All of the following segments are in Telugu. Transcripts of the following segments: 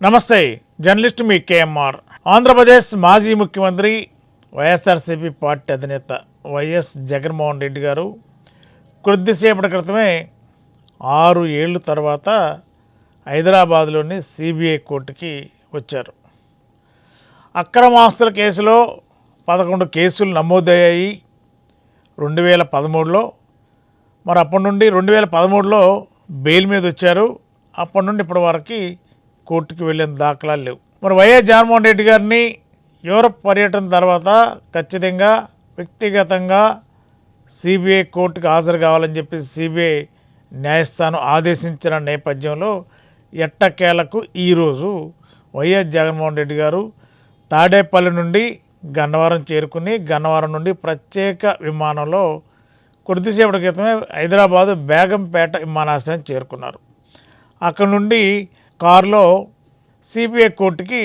నమస్తే జర్నలిస్ట్ మీ కేఎంఆర్. ఆంధ్రప్రదేశ్ మాజీ ముఖ్యమంత్రి వైఎస్ఆర్సీపీ పార్టీ అధినేత వైఎస్ జగన్మోహన్ రెడ్డి గారు కొద్దిసేపటి క్రితమే ఆరు ఏళ్ళ తర్వాత హైదరాబాద్లోని సిబిఐ కోర్టుకి వచ్చారు. అక్రమాస్తుల కేసులో పదకొండు కేసులు నమోదయ్యాయి. రెండు వేల పదమూడులో మరి అప్పటి నుండి రెండు వేల పదమూడులో బెయిల్ మీద వచ్చారు. అప్పటి నుండి ఇప్పటి వరకు కోర్టుకి వెళ్ళిన దాఖలాలు లేవు. మరి వైఎస్ జగన్మోహన్ రెడ్డి గారిని యూరప్ పర్యటన తర్వాత ఖచ్చితంగా వ్యక్తిగతంగా సిబిఐ కోర్టుకు హాజరు కావాలని చెప్పి సిబిఐ న్యాయస్థానం ఆదేశించిన నేపథ్యంలో ఎట్టకేలకు ఈరోజు వైఎస్ జగన్మోహన్ రెడ్డి గారు తాడేపల్లి నుండి గన్నవరం చేరుకుని గన్నవరం నుండి ప్రత్యేక విమానంలో కొద్దిసేపటి క్రితమే హైదరాబాదు బేగంపేట విమానాశ్రయం చేరుకున్నారు. అక్కడ నుండి కారులో సిబిఐ కోర్టుకి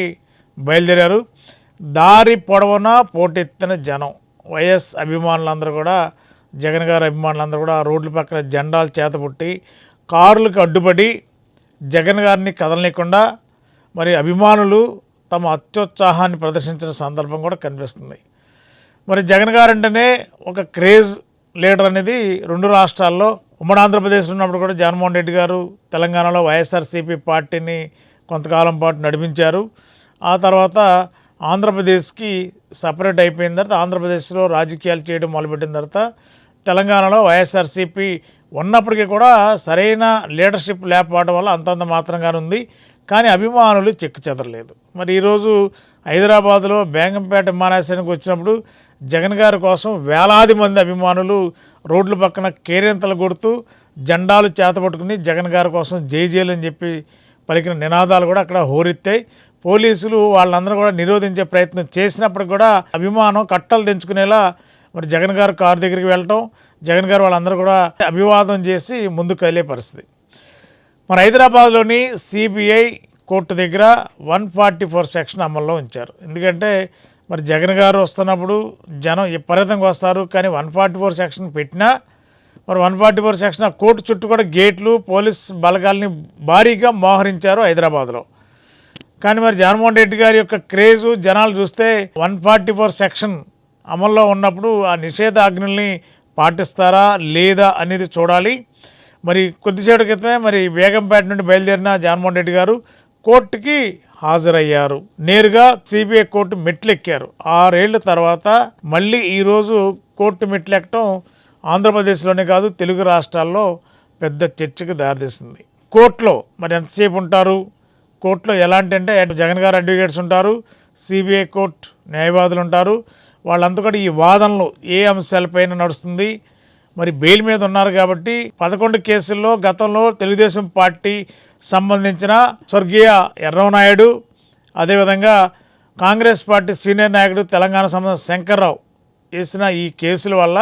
బయలుదేరారు. దారి పొడవునా పోటెత్తిన జనం. వైఎస్ అభిమానులందరూ కూడా జగన్ గారి అభిమానులందరూ కూడా రోడ్ల పక్కన జెండాలు చేతపుట్టి కారులకు అడ్డుపడి జగన్ గారిని కదలనీయకుండా మరి అభిమానులు తమ అత్యుత్సాహాన్ని ప్రదర్శించిన సందర్భం కూడా కనిపిస్తుంది. మరి జగన్ గారు అంటేనే ఒక క్రేజ్ లీడర్ అనేది రెండు రాష్ట్రాల్లో ఉమ్మడి ఆంధ్రప్రదేశ్ ఉన్నప్పుడు కూడా జగన్మోహన్ రెడ్డి గారు తెలంగాణలో వైఎస్ఆర్సీపీ పార్టీని కొంతకాలం పాటు నడిపించారు. ఆ తర్వాత ఆంధ్రప్రదేశ్కి సపరేట్ అయిపోయిన తర్వాత ఆంధ్రప్రదేశ్లో రాజకీయాలు చేయడం మొదలుపెట్టిన తర్వాత తెలంగాణలో వైఎస్ఆర్సీపీ ఉన్నప్పటికీ కూడా సరైన లీడర్షిప్ లేకపోవడం వల్ల అంతంత మాత్రంగానే ఉంది. కానీ అభిమానులు చెక్కు చెదరలేదు. మరి ఈరోజు హైదరాబాద్లో బేగంపేట విమానాశ్రయానికి వచ్చినప్పుడు జగన్ గారి కోసం వేలాది మంది అభిమానులు రోడ్ల పక్కన కేరింతలు కొడుతూ జెండాలు చేతపట్టుకుని జగన్ గారి కోసం జై అని చెప్పి పలికిన నినాదాలు కూడా అక్కడ హోరెత్తాయి. పోలీసులు వాళ్ళందరూ కూడా నిరోధించే ప్రయత్నం చేసినప్పుడు కూడా అభిమానం కట్టలు తెంచుకునేలా మరి జగన్ గారు కారు దగ్గరికి వెళ్ళటం జగన్ గారు వాళ్ళందరూ కూడా అభివాదం చేసి ముందుకు కదిలే పరిస్థితి. మరి హైదరాబాద్లోని సిబిఐ కోర్టు దగ్గర వన్ ఫార్టీ ఫోర్ సెక్షన్ అమల్లో ఉంచారు. ఎందుకంటే మరి జగన్ గారు వస్తున్నప్పుడు జనం విపరీతంగా వస్తారు కానీ వన్ ఫార్టీ ఫోర్ సెక్షన్ పెట్టినా మరి వన్ ఫార్టీ ఫోర్ సెక్షన్ ఆ కోర్టు చుట్టూ కూడా గేట్లు పోలీస్ బలగాల్ని భారీగా మోహరించారు హైదరాబాద్లో. కానీ మరి జగన్మోహన్ రెడ్డి గారి యొక్క క్రేజు జనాలు చూస్తే వన్ ఫార్టీ ఫోర్ సెక్షన్ అమల్లో ఉన్నప్పుడు ఆ నిషేధాజ్ఞల్ని పాటిస్తారా లేదా అనేది చూడాలి. మరి కొద్దిసేపటి క్రితమే మరి బేగంపేట నుండి బయలుదేరిన జగన్మోహన్ రెడ్డి గారు కోర్టుకి హాజరయ్యారు. నేరుగా సిబిఐ కోర్టు మెట్లెక్కారు. ఆరేళ్ళ తర్వాత మళ్ళీ ఈరోజు కోర్టు మెట్లెక్కడం ఆంధ్రప్రదేశ్లోనే కాదు తెలుగు రాష్ట్రాల్లో పెద్ద చర్చకు దారితీస్తుంది కోర్టులో మరి ఎంతసేపు ఉంటారు? కోర్టులో ఎలాంటి అంటే జగన్ గారు అడ్వకేట్స్ ఉంటారు సిబిఐ కోర్టు న్యాయవాదులు ఉంటారు. వాళ్ళంతా కూడా ఈ వాదనలు ఏ అంశాలపైన నడుస్తుంది? మరి బెయిల్ మీద ఉన్నారు కాబట్టి పదకొండు కేసుల్లో గతంలో తెలుగుదేశం పార్టీ సంబంధించిన స్వర్గీయ ఎర్రవనాయుడు అదేవిధంగా కాంగ్రెస్ పార్టీ సీనియర్ నాయకుడు తెలంగాణ సంబంధించిన శంకర్రావు వేసిన ఈ కేసుల వల్ల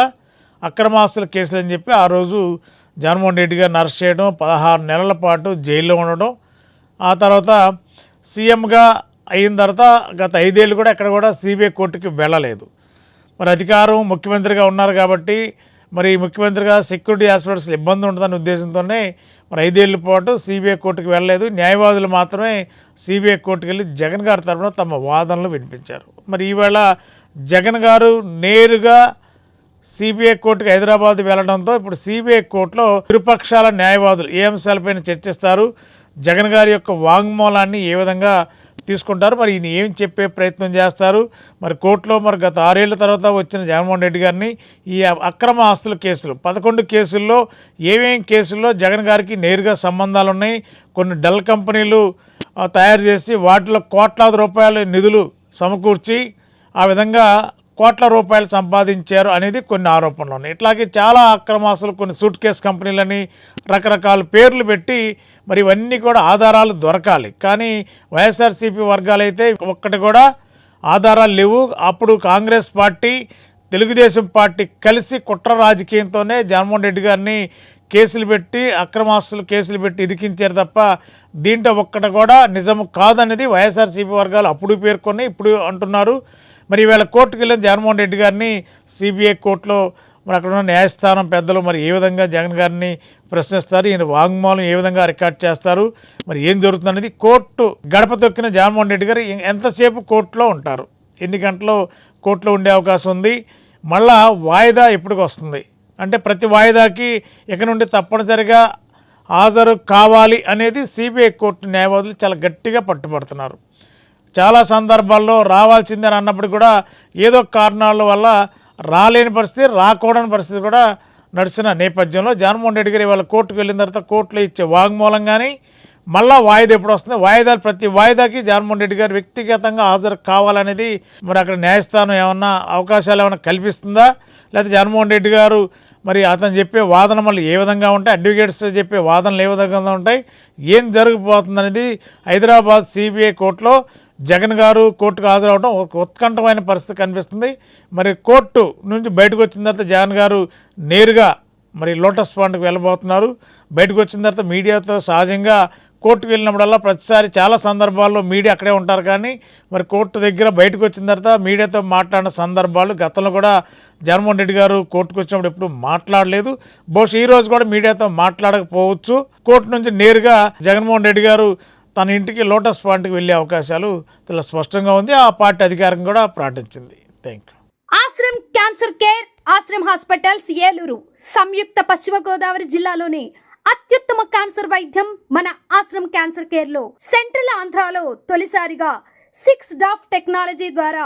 అక్రమాస్తుల కేసులు అని చెప్పి ఆ రోజు జగన్మోహన్ రెడ్డి గారిని అరెస్ట్ చేయడం పదహారు నెలల పాటు జైల్లో ఉండడం ఆ తర్వాత సీఎంగా అయిన తర్వాత గత ఐదేళ్ళు కూడా ఎక్కడ కూడా సిబిఐ కోర్టుకి వెళ్ళలేదు. మరి అధికారం ముఖ్యమంత్రిగా ఉన్నారు కాబట్టి మరి ముఖ్యమంత్రిగా సెక్యూరిటీ హాస్పిటల్స్ ఇబ్బంది ఉంటుందనే ఉద్దేశంతోనే మరి ఐదేళ్ళ పాటు సిబిఐ కోర్టుకు వెళ్ళలేదు. న్యాయవాదులు మాత్రమే సిబిఐ కోర్టుకు వెళ్ళి జగన్ గారి తరఫున తమ వాదనలు వినిపించారు. మరి ఈవేళ జగన్ గారు నేరుగా సిబిఐ కోర్టుకు హైదరాబాద్ వెళ్ళడంతో ఇప్పుడు సిబిఐ కోర్టులో ఇరుపక్షాల న్యాయవాదులు ఏ అంశాలపైన చర్చిస్తారు? జగన్ గారి యొక్క వాంగ్మూలాన్ని ఏ విధంగా తీసుకుంటారు. మరి ఈయన ఏం చెప్పే ప్రయత్నం చేస్తారు? మరి కోర్టులో మరి గత ఆరేళ్ళ తర్వాత వచ్చిన జగన్మోహన్ రెడ్డి గారిని ఈ అక్రమ ఆస్తుల కేసులు పదకొండు కేసుల్లో ఏమేం కేసుల్లో జగన్ గారికి నేరుగా సంబంధాలు ఉన్నాయి కొన్ని డెల్ కంపెనీలు తయారు చేసి వాటిలో కోట్లాది రూపాయల నిధులు సమకూర్చి ఆ విధంగా కోట్ల రూపాయలు సంపాదించారు అనేది కొన్ని ఆరోపణలు ఉన్నాయి. ఇట్లాగే చాలా అక్రమాస్తులు కొన్ని సూట్ కేస్ కంపెనీలని రకరకాల పేర్లు పెట్టి మరి ఇవన్నీ కూడా ఆధారాలు దొరకాలి. కానీ వైఎస్ఆర్సీపీ వర్గాలైతే ఒక్కటి కూడా ఆధారాలు లేవు. అప్పుడు కాంగ్రెస్ పార్టీ తెలుగుదేశం పార్టీ కలిసి కుట్ర రాజకీయంతోనే జగన్మోహన్ రెడ్డి గారిని కేసులు పెట్టి అక్రమాస్తులు కేసులు పెట్టి ఇరికించారు తప్ప దీంట్లో ఒక్కటి కూడా నిజం కాదనేది వైఎస్ఆర్సీపీ వర్గాలు అప్పుడు పేర్కొని ఇప్పుడు అంటున్నారు. మరి ఈవేళ కోర్టుకు వెళ్ళిన జగన్మోహన్ రెడ్డి గారిని సిబిఐ కోర్టులో మరి అక్కడ ఉన్న న్యాయస్థానం పెద్దలు మరి ఏ విధంగా జగన్ గారిని ప్రశ్నిస్తారు ఈయన వాంగ్మూలం ఏ విధంగా రికార్డ్ చేస్తారు మరి ఏం జరుగుతుంది అనేది కోర్టు గడప తొక్కిన జగన్మోహన్ రెడ్డి గారు ఎంతసేపు కోర్టులో ఉంటారు? ఎన్ని గంటలు కోర్టులో ఉండే అవకాశం ఉంది? మళ్ళా వాయిదా ఎప్పటికి వస్తుంది? అంటే ప్రతి వాయిదాకి ఇక నుండి తప్పనిసరిగా హాజరు కావాలి అనేది సిబిఐ కోర్టు న్యాయవాదులు చాలా గట్టిగా పట్టుబడుతున్నారు. చాలా సందర్భాల్లో రావాల్సిందని అన్నప్పుడు కూడా ఏదో కారణాల వల్ల రాలేని పరిస్థితి రాకూడని పరిస్థితి కూడా నడిచిన నేపథ్యంలో జగన్మోహన్ రెడ్డి గారు ఇవాళ కోర్టుకు వెళ్ళిన తర్వాత కోర్టులో ఇచ్చే వాంగ్మూలం కానీ మళ్ళా వాయిదా ఎప్పుడు వస్తుంది? వాయిదాలు ప్రతి వాయిదాకి జగన్మోహన్ రెడ్డి గారు వ్యక్తిగతంగా హాజరు కావాలనేది మరి అక్కడ న్యాయస్థానం ఏమన్నా అవకాశాలు ఏమైనా కల్పిస్తుందా? లేకపోతే జగన్మోహన్ రెడ్డి గారు మరి అతను చెప్పే వాదన మళ్ళీ ఏ విధంగా ఉంటాయి? అడ్వకేట్స్ చెప్పే వాదనలు ఏ విధంగా ఉంటాయి? ఏం జరగబోతుంది అనేది హైదరాబాద్ సిబిఐ కోర్టులో జగన్ గారు కోర్టుకు హాజరవడం ఒక ఉత్కంఠమైన పరిస్థితి కనిపిస్తుంది. మరి కోర్టు నుంచి బయటకు వచ్చిన తర్వాత జగన్ గారు నేరుగా మరి లోటస్ పాండ్కి వెళ్ళబోతున్నారు. బయటకు వచ్చిన తర్వాత మీడియాతో సహజంగా కోర్టుకు వెళ్ళినప్పుడల్లా ప్రతిసారి చాలా సందర్భాల్లో మీడియా అక్కడే ఉంటారు కానీ మరి కోర్టు దగ్గర బయటకు వచ్చిన తర్వాత మీడియాతో మాట్లాడిన సందర్భాలు గతంలో కూడా జగన్మోహన్ రెడ్డి గారు కోర్టుకు వచ్చినప్పుడు ఎప్పుడు మాట్లాడలేదు. బహుశా ఈరోజు కూడా మీడియాతో మాట్లాడకపోవచ్చు. కోర్టు నుంచి నేరుగా జగన్మోహన్ రెడ్డి గారు తన ఇంటికి లోటస్ పాయింట్కి వెళ్ళే అవకాశాలు చాలా స్పష్టంగా ఉంది. ఆ పార్టీ అధికారం కూడా ప్రకటించింది thank you Ashram cancer care Ashram hospitals Eluru సంయుక్త పశ్చిమ గోదావరి జిల్లాలోని అత్యుత్తమ క్యాన్సర్ వైద్యం మన ఆశ్రమ్ క్యాన్సర్ కేర్లో సెంట్రల్ ఆంధ్రాలో తొలిసారిగా సిక్స్ డాఫ్ టెక్నాలజీ ద్వారా